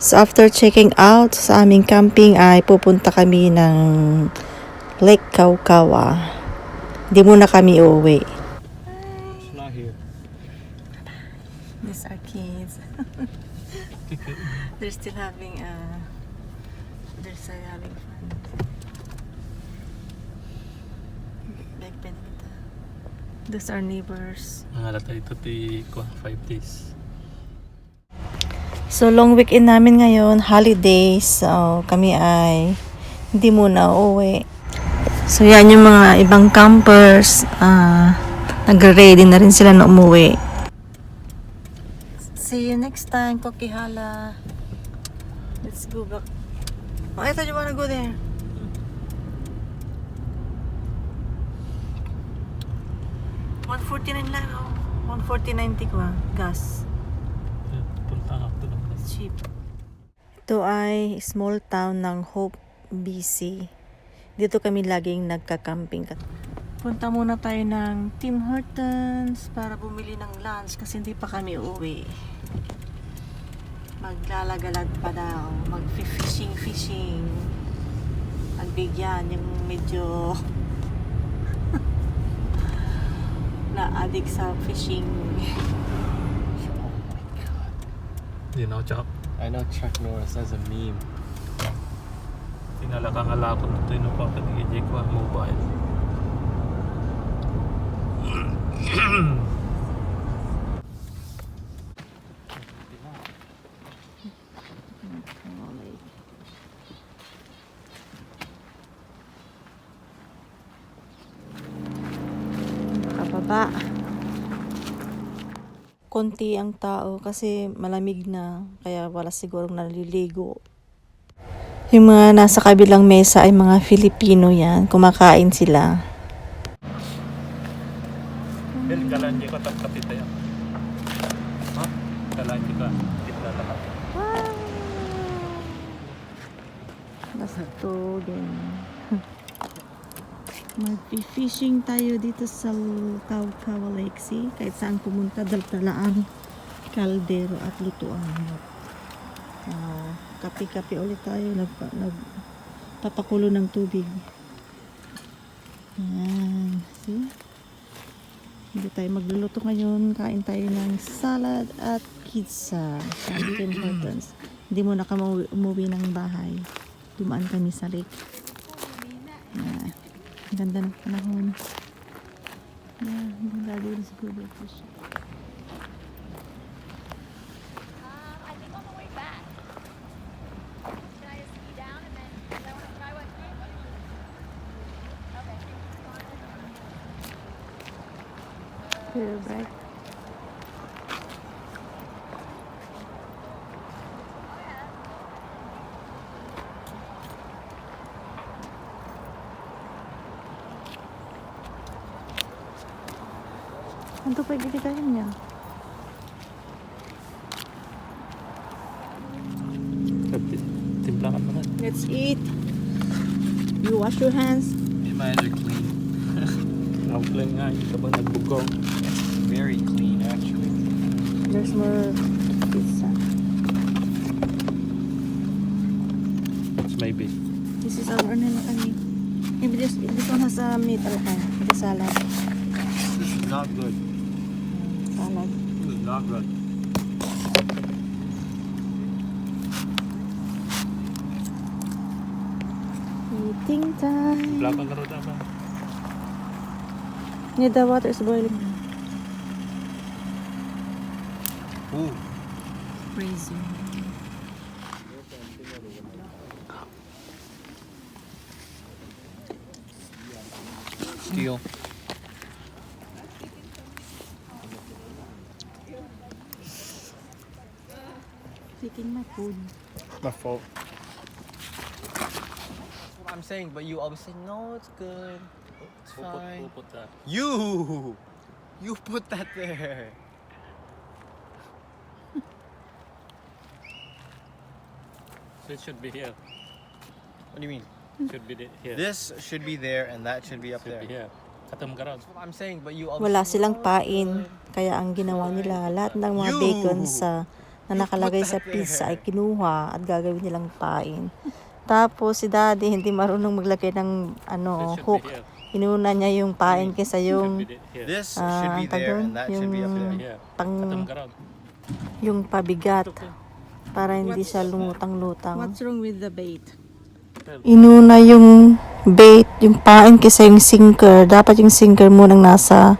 So after checking out sa aming camping ay pupunta kami ng Lake Kaukawa. Hindi muna kami uuwi. It's not here. These are kids. they're still having uh they're still having fun. Like Benita. Those are neighbors. Nangalata ito ti ko 5 days. So long weekend namin ngayon, holidays. So kami ay hindi muna uuwi. So yan yung mga ibang campers. ah nagre-ready na rin sila na umuwi. See you next time, Kokihala. Let's go back. Oh, I thought you wanna go there. One forty nine lang. Oh. One forty ninety ko ah, gas. Punta nga ito lang. Cheap. Ito ay small town ng Hope, BC. Dito kami laging nagka-camping. Punta muna tayo ng Tim Hortons para bumili ng lunch kasi hindi pa kami uwi. Maglalagalag pa daw. Mag-fishing, fishing. Magbigyan yung medyo na-addict sa fishing. You know, Chuck. I know Chuck Norris as a meme. Tinala ka nga lakot na ito yung pakanigijay ko ang mobile. Nakababa. Konti ang tao kasi malamig na kaya wala sigurong naliligo. Yung mga nasa kabilang mesa ay mga Filipino yan. Kumakain sila. Del, kalanji ko tak kapit tayo. Ha? Kalanji ka. Kitna tayo. Gusto din. Mag-fishing tayo dito sa Kaukawa Lake Sea. Kahit saan pumunta, dala ang kaldero at lutuan. Ah, kape-kape ulit tayo. Nagpa, nagpapakulo ng tubig. Yan. See? Hindi tayo magluluto ngayon. Kain tayo ng salad at pizza Tim Hortons. Hindi muna kami umuwi, ng bahay. Dumaan kami sa lake. Yan. Ang ganda ng panahon. Yan. Ang ganda din sa Google Fish. Um, I think on the way back. Should I just ski down and then because I want to try what food? Okay. Very bright. Ano pwede kita niya? Timplakan mo na. Let's eat. You wash your hands. Your hands are clean. Outline nga. Ito ba nagbugong? Very clean, actually. There's more pizza. It's maybe. This is our ano na kami. Maybe this, this one has a meat alcohol. The salad. This is not good. Salad. This is not good. Eating time. Yeah, the water is boiling. Ooh. Crazy. Steel. Taking my food. My fault. What I'm saying, but you always say, no, it's good. It's Pupot, fine. pupot ka. You! You put that there. So it should be here. What do you mean? Should be here. This should be there and that should be up Should there. be here. Wala say, silang "No, it's pain. good." Kaya ang ginawa nila, lahat ng mga You! bacon sa na nakalagay sa pizza ay kinuha at gagawin nilang pain. Tapos si daddy hindi marunong maglagay ng ano, hook. Inuna niya yung pain kaysa yung be ang tawag there doon? and that should be up Yung- pang yung pabigat para hindi siya lumutang-lutang. wrong with the bait? Inuna yung bait, yung pain kaysa yung sinker. Dapat yung sinker munang nasa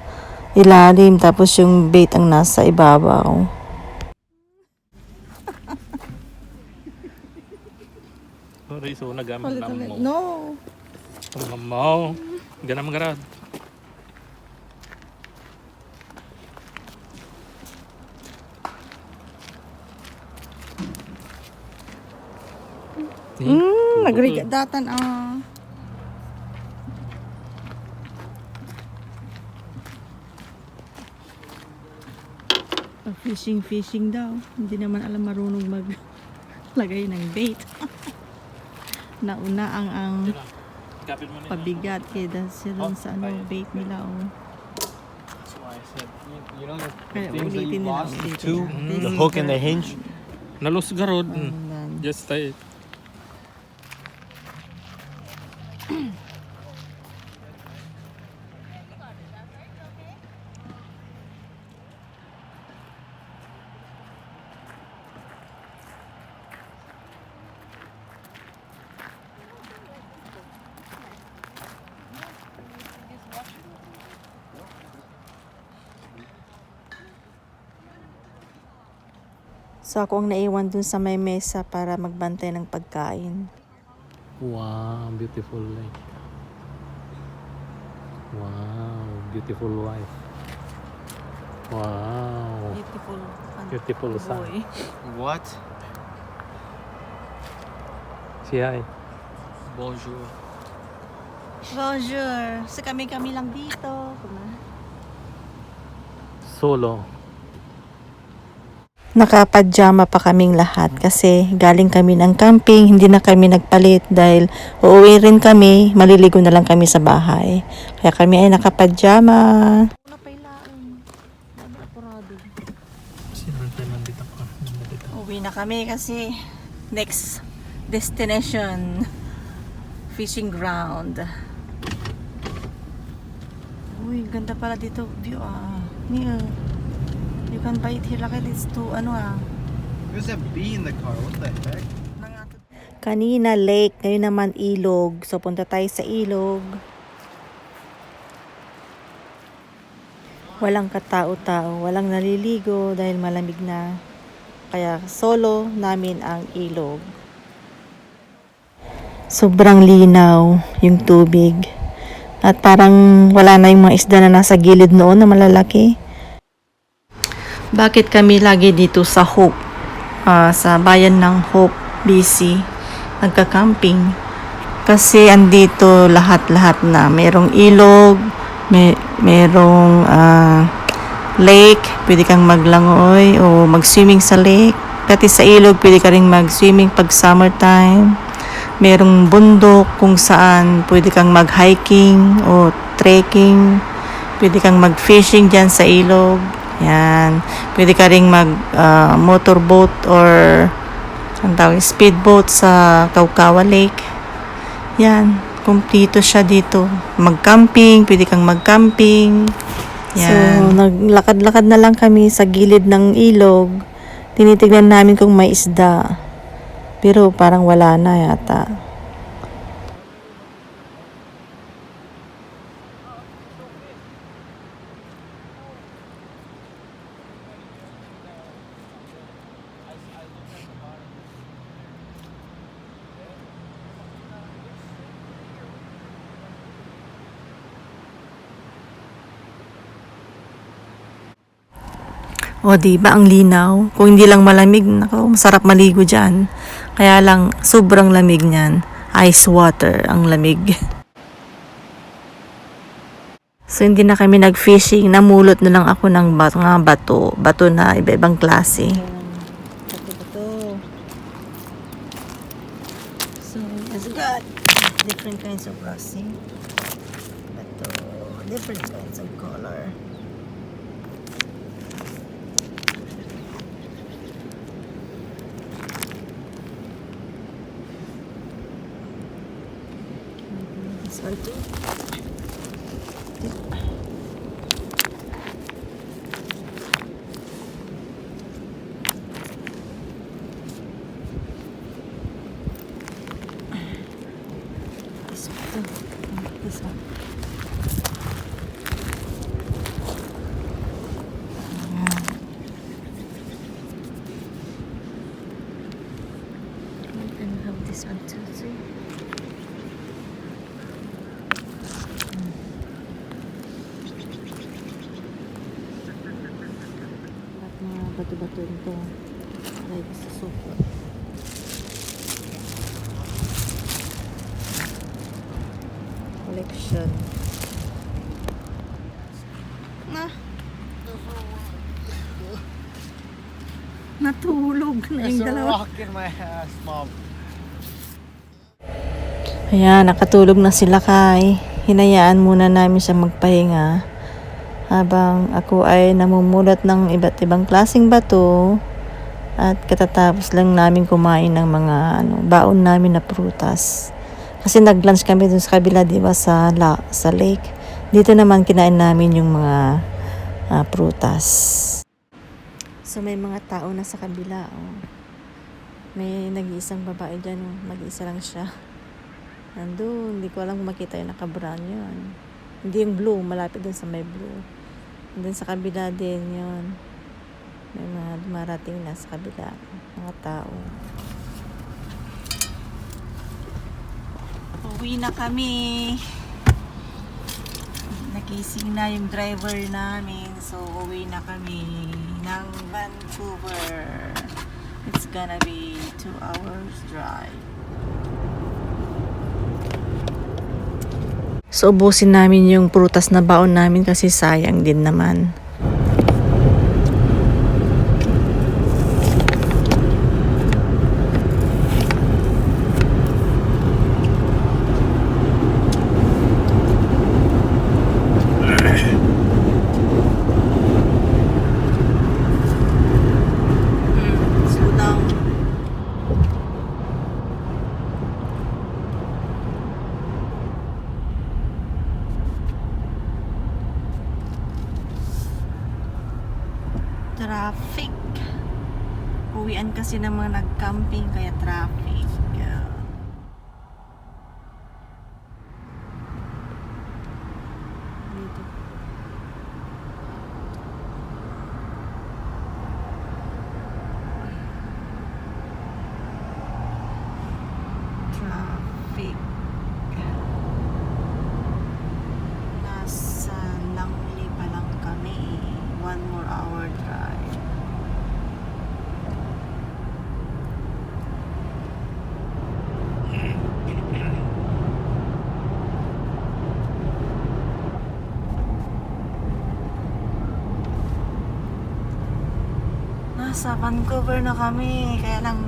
ilalim tapos yung bait ang nasa ibabaw. Sorry, so nagamit na mo. No. Ang mo. Ganang garag. Mm, nagrigadatan ah. Pag fishing, fishing daw. Hindi naman alam marunong maglagay ng bait. Nauna ang ang yun. pabigat kaya dahil sila sa ano bait nila oh. That's why I said, you, you know the Kaya things that ulitin you nila, nila. The hook and the hinge? Nalos garod. Mm. Ayan. Just So ako ang naiwan dun sa may mesa para magbantay ng pagkain. Wow, beautiful lake. Wow, beautiful wife. Wow, Beautiful. beautiful sun. What? Say hi. Bonjour. Bonjour. So kami-kami lang dito. Solo. Nakapadyama pa kaming lahat kasi galing kami ng camping, hindi na kami nagpalit dahil uuwi rin kami, maliligo na lang kami sa bahay. Kaya kami ay nakapadyama. Uwi na kami kasi next destination fishing ground. Uy, ganda pala dito view ah. Neil, you can buy it here like it's to ano ah. There's a bee in the car. What the heck? Kanina lake, ngayon naman ilog. So punta tayo sa ilog. Walang katao-tao, walang naliligo dahil malamig na. Kaya solo namin ang ilog. Sobrang linaw yung tubig. At parang wala na yung mga isda na nasa gilid noon na malalaki. Bakit kami lagi dito sa Hope? ah, sa bayan ng Hope, BC, nagka-camping. Kasi andito lahat-lahat na. Merong ilog, may, merong ah, lake, pwede kang maglangoy o mag-swimming sa lake. Pati sa ilog, pwede ka rin mag-swimming pag summertime. Merong bundok kung saan pwede kang mag-hiking o trekking. Pwede kang mag-fishing dyan sa ilog. Yan. Pwede ka rin mag-motorboat or ang tawag, speedboat sa Kaukawa Lake. Yan. Kumplito siya dito. Mag-camping. Pwede kang mag-camping. Yan. So, naglakad-lakad na lang kami sa gilid ng ilog. Tinitignan namin kung may isda. Pero parang wala na yata. O, di ba ang linaw? Kung hindi lang malamig, nako, masarap maligo dyan. Kaya lang, sobrang lamig niyan. Ice water ang lamig. So, hindi na kami nag-fishing. Namulot na lang ako ng bat mga bato. Bato na iba-ibang klase. Bato-bato. So, it's got different kinds of rocks. Bato. Different kinds of color. This one too. This one too. This one. And have this one too. See? Lahat mga bato-bato nito. Like sa sofa. Collection. Na. Natulog na yung dalawa. Ayan, nakatulog na sila kay. Hinayaan muna namin siya magpahinga. Habang ako ay namumulat ng iba't ibang klaseng bato. At katatapos lang namin kumain ng mga ano, baon namin na prutas. Kasi nag-lunch kami dun sa kabila, di ba, sa, la, sa lake. Dito naman kinain namin yung mga ah, prutas. So may mga tao na sa kabila. Oh. May nag-iisang babae dyan. Oh. Mag-isa lang siya. Nandun, hindi ko alam kung makita yung naka-brown yun. Hindi yung blue, malapit dun sa may blue. Then sa kabila din yun. May mga dumarating na sa kabila. Mga tao. Uwi na kami. Nagising na yung driver namin. So, uwi na kami ng Vancouver. It's gonna be two hours drive. So, ubusin namin yung prutas na baon namin kasi sayang din naman. Kasi ng mga nag-camping kaya traffic. Yeah. Dito. Traffic. Nasa Langley pa lang kami. One more hour drive. Nasa Vancouver na kami. Kaya lang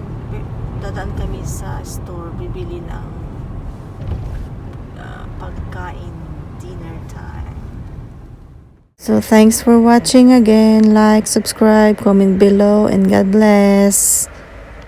dadaan kami sa store. Bibili ng uh, pagkain dinner time. So thanks for watching again. Like, subscribe, comment below, and God bless.